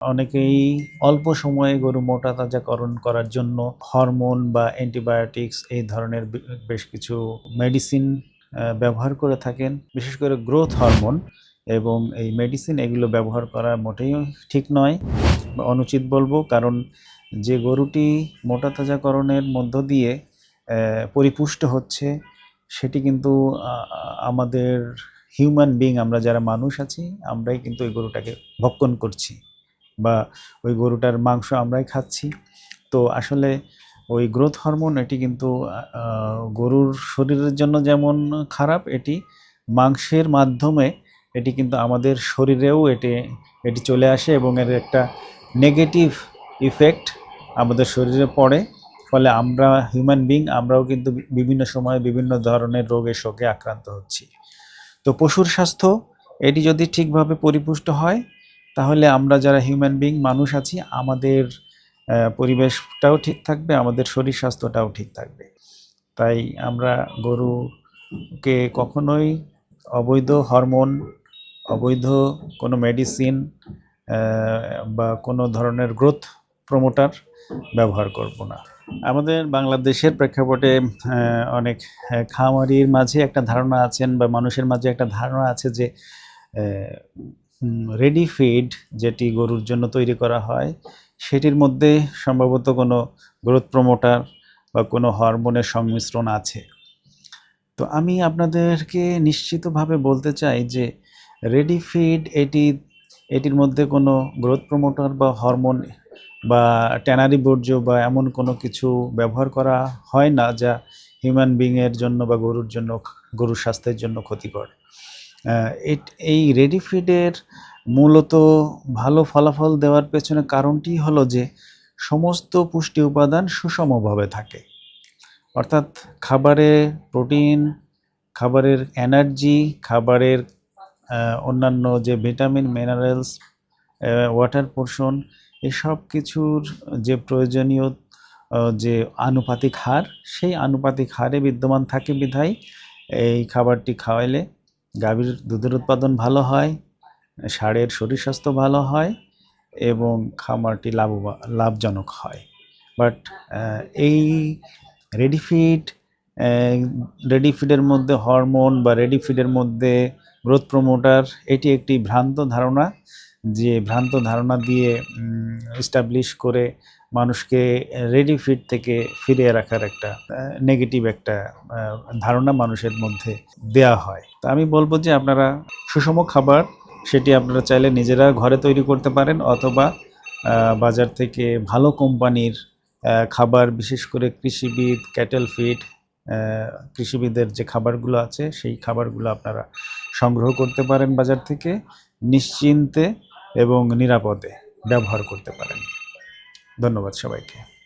অনেকেই অল্প সময়ে গরু মোটা তাজাকরণ করার জন্য হরমোন বা অ্যান্টিবায়োটিক্স এই ধরনের বেশ কিছু মেডিসিন ব্যবহার করে থাকেন। বিশেষ করে গ্রোথ হরমোন এবং এই মেডিসিন এগুলো ব্যবহার করা মোটেই ঠিক নয়। অনুচিত বলব, কারণ যে গরুটি মোটা তাজাকরণের মধ্য দিয়ে পরিপুষ্ট হচ্ছে, সেটি কিন্তু আমাদের হিউম্যান বিং আমরা যারা মানুষ আছি, আমরাই কিন্তু এই গরুটাকে ভক্ষণ করছি। বা ওই গরুটার মাংস আমরাই খাচ্ছি। তো আসলে ওই গ্রোথ হরমোন এটি কিন্তু গরুর শরীরের জন্য যেমন খারাপ, এটি মাংসের মাধ্যমে এটি কিন্তু আমাদের শরীরেও এটি এটি চলে আসে এবং এর একটা নেগেটিভ ইফেক্ট আমাদের শরীরে পড়ে। ফলে আমরা হিউম্যান বিং আমরাও কিন্তু বিভিন্ন সময়ে বিভিন্ন ধরনের রোগের শোকে আক্রান্ত হচ্ছি। তো পশুর স্বাস্থ্য এটি যদি ঠিকভাবে পরিপুষ্ট হয় তাহলে আমরা যারা হিউম্যান বিং মানুষ আছি, আমাদের পরিবেশটাও ঠিক থাকবে, আমাদের শরীর স্বাস্থ্যটাও ঠিক থাকবে। তাই আমরা গরুকে কখনোই অবৈধ হরমোন অবৈধ কোনো মেডিসিন বা কোনো ধরনের গ্রোথ প্রমোটার ব্যবহার করব না। আমাদের বাংলাদেশের প্রেক্ষাপটে অনেক খামারির মাঝে একটা ধারণা আছেন বা মানুষের মাঝে একটা ধারণা আছে যে রেডি ফিড যেটি গরুর জন্য তৈরি করা হয়, সেটির মধ্যে সম্ভবত কোনো গ্রোথ প্রমোটার বা কোনো হরমোনের সংমিশ্রণ আছে। তো আমি আপনাদেরকে নিশ্চিতভাবে বলতে চাই যে রেডি ফিড এটি, এটির মধ্যে কোনো গ্রোথ প্রমোটার বা হরমোন বা ট্যানারি বর্জ্য বা এমন কোনো কিছু ব্যবহার করা হয় না যা হিউম্যান বিংয়ের জন্য বা গরুর জন্য, গরুর স্বাস্থ্যের জন্য ক্ষতিকর। এই রেডি ফিডের মূলত ভালো ফলাফল দেওয়ার পেছনে কারণটি হলো যে সমস্ত পুষ্টি উপাদান সুষমভাবে থাকে। অর্থাৎ খাবারে প্রোটিন খাবারের এনার্জি খাবারের অন্যান্য যে ভিটামিন মিনারেলস ওয়াটার পোর্শন এসব কিছুর যে প্রয়োজনীয় যে আনুপাতিক হার, সেই আনুপাতিক হারে বিদ্যমান থাকে বিধায় এই খাবারটি খাওয়াইলে গাভীর দুধের উৎপাদন ভালো হয় ষাঁড়ের শরীর স্বাস্থ্য ভালো হয় এবং খামারটি লাভবান লাভজনক হয়। বাট এই রেডিফিড রেডিফিডের মধ্যে হরমোন বা রেডিফিডের মধ্যে গ্রোথ প্রমোটার এটি একটি ভ্রান্ত ধারণা যে ভ্রান্ত ধারণা দিয়ে এস্টাবলিশ করে মানুষকে রেডি ফিড থেকে ফিরিয়ে রাখার একটা নেগেটিভ একটা ধারণা মানুষের মধ্যে দেয়া হয়। তো আমি বলব যে আপনারা সুষম খাবার, সেটি আপনারা চাইলে নিজেরা ঘরে তৈরি করতে পারেন অথবা বাজার থেকে ভালো কোম্পানির খাবার, বিশেষ করে কৃষিবিদ ক্যাটেল ফিড কৃষিবিদের যে খাবারগুলো আছে, সেই খাবারগুলো আপনারা সংগ্রহ করতে পারেন বাজার থেকে, নিশ্চিন্তে এবং নিরাপদে ব্যবহার করতে পারেন। ধন্যবাদ সবাইকে।